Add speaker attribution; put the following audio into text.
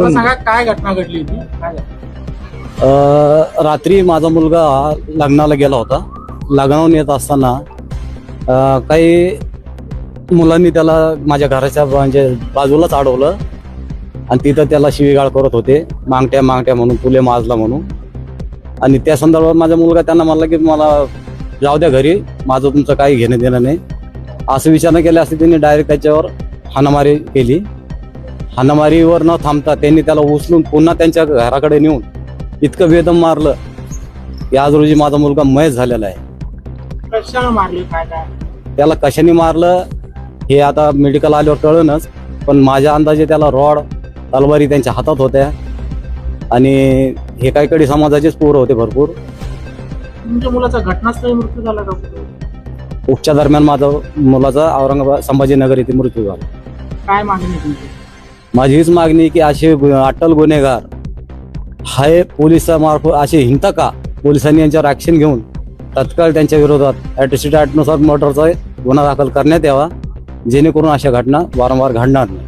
Speaker 1: मला सांगा काय घटना घडली होती? काय झालं?
Speaker 2: अ, रात्री माझा मुलगा लग्नाला गेला होता. लग्नावून येत असताना अ, काही मुलांनी त्याला माझ्या घराच्या म्हणजे बाजूलाच अडवलं. आणि तिथं त्याला शिवीगाळ करत होते. मागट्या मागट्या म्हणून तुले माजला म्हणून. आणि त्या संदर्भात माझा मुलगा त्यांना म्हणला की मला जाऊ द्या घरी. माझं तुमचं काही घेणं देणं नाही. असं विचारणा केल्या असते त्यांनी डायरेक्ट त्याच्यावर हाणामारी केली. हाणामारीवर न थांबता त्यांनी त्याला उचलून पुन्हा त्यांच्या घराकडे नेऊन इतकं वेदम मारलं. की आज रोजी माझा मुलगा मयच झालेला आहे. त्याला कशाने मारलं हे आता मेडिकल आल्यावर कळणच पण माझ्या अंदाजे त्याला रॉड तलवारी त्यांच्या हातात होत्या. आणि हे काही कडे समाजाचेच पोरं होते भरपूर.
Speaker 1: तुमच्या मुलाचा घटनास्थळी मृत्यू झाला का?
Speaker 2: दरम्यान माझा मुलाचा औरंगाबाद संभाजीनगर येथे मृत्यू झाला.
Speaker 1: काय मागणी तुमची?
Speaker 2: माझी हीच मागणी की असे गु- गुन्हेगार हाय पोलिसामार्फत असे हिंता का? पोलिसांनी यांच्यावर ॲक्शन घेऊन तत्काळ त्यांच्या विरोधात ॲट्रॉसिटी ॲक्टनुसार मर्डरचा गुन्हा दाखल करण्यात यावा जेणेकरून अशा घटना वारंवार घडणार नाही.